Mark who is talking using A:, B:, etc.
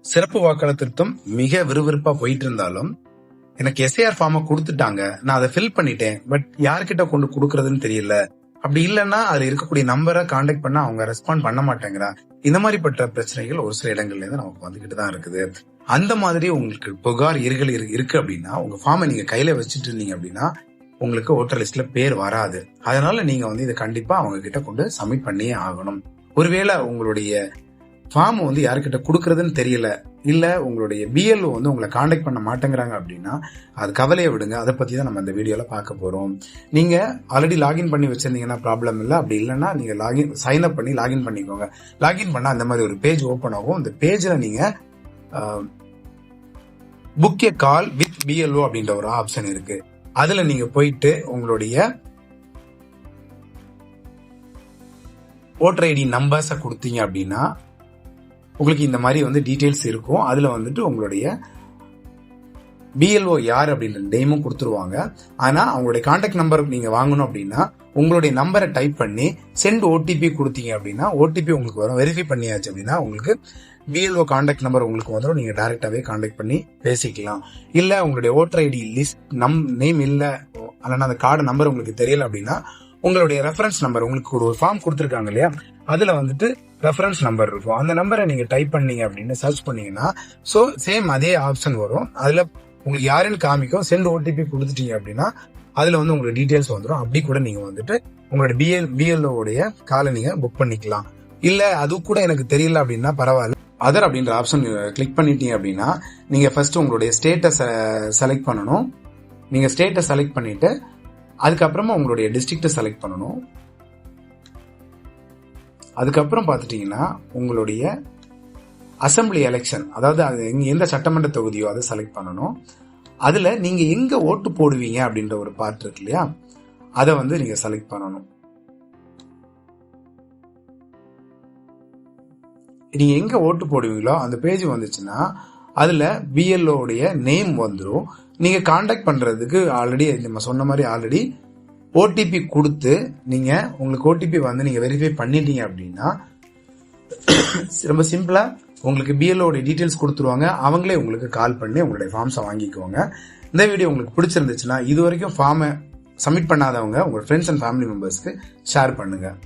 A: சிறப்பு வாக்காளர் திருத்தம் மிக விறுவிறுப்பா போயிட்டு இருந்தாலும் எனக்கு எஸ்ஏஆர் ஃபார்மை கொடுத்துட்டாங்க. நான் அதை ஃபில் பண்ணிட்டேன். பட் யார்கிட்ட கொண்டு கொடுக்கறதுன்னு தெரியல. அப்படி இல்லைன்னா அதுல இருக்கக்கூடிய நம்பரை காண்டாக்ட் பண்ணா அவங்க ரெஸ்பாண்ட் பண்ண மாட்டேங்கிறா. இந்த மாதிரிப்பட்ட பிரச்சனைகள் ஒரு சில இடங்கள்ல இருந்து நமக்கு வந்துகிட்டு தான் இருக்குது. அந்த மாதிரி உங்களுக்கு புகார் இருகள் இரு- இருக்கு அப்படின்னா உங்க ஃபார்மை நீங்க கையில வச்சுட்டு இருந்தீங்க அப்படின்னா உங்களுக்கு ஓட்டர் லிஸ்ட்ல பேர் வராது. அதனால நீங்க வந்து இதை கண்டிப்பா அவங்க கிட்ட கொண்டு சப்மிட் பண்ணியே ஆகணும். ஒருவேளை உங்களுடைய ஃபார்ம் வந்து யாருக்கிட்ட கொடுக்கறதுன்னு தெரியல இல்ல உங்களுடைய பிஎல்ஓ வந்து உங்களை காண்டாக்ட் பண்ண மாட்டேங்கிறாங்க அப்படின்னா அது கவலையை விடுங்க. அதை பத்தி தான் நம்ம இந்த வீடியோல பார்க்க போறோம். நீங்க ஆல்ரெடி லாகின் பண்ணி வச்சிருந்தீங்கன்னா ப்ராப்ளம் இல்லை. அப்படி இல்லைன்னா நீங்க லாகின் சைன் அப் பண்ணி லாகின் பண்ணிக்கோங்க. லாகின் பண்ணா அந்த மாதிரி ஒரு பேஜ் ஓப்பன் ஆகும். இந்த பேஜ்ல நீங்க book a call with BLO அப்படின்ற ஒரு ஆப்ஷன் இருக்கு. அதில் நீங்கள் போயிட்டு உங்களுடைய ஓட்டர் ஐடி நம்பர்ஸை கொடுத்தீங்க அப்படின்னா உங்களுக்கு இந்த மாதிரி வந்து டீட்டெயில்ஸ் இருக்கும். அதில் வந்துட்டு உங்களுடைய பிஎல்ஓ யார் அப்படின்ற நேமும் கொடுத்துருவாங்க. ஆனால் அவங்களுடைய கான்டாக்ட் நம்பர் நீங்கள் வாங்கணும் அப்படின்னா உங்களுடைய நம்பரை டைப் பண்ணி சென்ட் ஓடிபி கொடுத்தீங்க அப்படின்னா ஓடிபி உங்களுக்கு வரும். வெரிஃபை பண்ணியாச்சு அப்படின்னா உங்களுக்கு பிஎல்ஓ கான்டாக்ட் நம்பர் உங்களுக்கு வந்துடும் நீங்கள் டேரெக்டாகவே காண்டாக்ட் பண்ணி பேசிக்கலாம். இல்லை உங்களுடைய ஓட்டர் ஐடி லிஸ்ட் நம் நேம் இல்லை ஆனால் அந்த கார்டு நம்பர் உங்களுக்கு தெரியல அப்படின்னா உங்களுடைய ரெஃபரன்ஸ் நம்பர் உங்களுக்கு ஒரு ஃபார்ம் கொடுத்துருக்காங்க இல்லையா? அதில் வந்துட்டு ரெஃபரன்ஸ் நம்பர் இருக்கும். அந்த நம்பரை நீங்கள் டைப் பண்ணீங்க அப்படின்னு சர்ச் பண்ணீங்கன்னா ஸோ சேம் அதே ஆப்ஷன் வரும். அதில் உங்களுக்கு யாருன்னு காமிக்கும். சென்ட் ஓடிபி கொடுத்துட்டீங்க அப்படின்னா அதில் வந்து உங்களுக்கு டீட்டெயில்ஸ் வந்துடும் அப்படி கூட நீங்கள் வந்துட்டு உங்களோட பிஎல் பிஎல்ஓடைய காலை நீங்கள் புக் பண்ணிக்கலாம். இல்லை அது கூட எனக்கு தெரியல அப்படின்னா பரவாயில்ல. அதர் அப்படின்ற ஆப்ஷன் கிளிக் பண்ணிட்டீங்க அப்படின்னா நீங்கள் ஃபர்ஸ்ட் உங்களுடைய ஸ்டேட்டை செலக்ட் பண்ணணும். நீங்கள் ஸ்டேட்டை செலக்ட் பண்ணிட்டு அதுக்கப்புறமா உங்களுடைய டிஸ்ட்ரிக்ட்டை செலக்ட் பண்ணணும். அதுக்கப்புறம் பார்த்துட்டிங்கன்னா உங்களுடைய அசெம்பிளி எலெக்ஷன் அதாவது அது எந்த சட்டமன்ற தொகுதியோ அதை செலக்ட் பண்ணணும். அதுல நீங்க எங்க ஓட்டு போடுவீங்க அப்படின்ற ஒரு பார்ட் இருக்கு இல்லையா? அதை வந்து நீங்க செலக்ட் பண்ணணும். நீங்க எங்க ஓட்டு போடுவீங்களோ அந்த பேஜ் வந்துச்சுன்னா அதுல பிஎல்ஓ உடைய நேம் வந்துடும் நீங்க காண்டாக்ட் பண்றதுக்கு ஆல்ரெடி நம்ம சொன்ன மாதிரி ஆல்ரெடி ஓடிபி கொடுத்து நீங்க உங்களுக்கு ஓடிபி வந்து நீங்க வெரிஃபை பண்ணிட்டீங்க அப்படின்னா ரொம்ப சிம்பிளா உங்களுக்கு பிஎல்ஓ டீட்டெயில்ஸ் கொடுத்துருவாங்க. அவங்களே உங்களுக்கு கால் பண்ணி உங்களுடைய ஃபார்ம்ஸை வாங்கிக்குவாங்க. இந்த வீடியோ உங்களுக்கு பிடிச்சிருந்துச்சுன்னா இது வரைக்கும் ஃபார்மை சப்மிட் பண்ணாதவங்க உங்கள் ஃப்ரெண்ட்ஸ் அண்ட் ஃபேமிலி மெம்பர்ஸ்க்கு ஷேர் பண்ணுங்கள்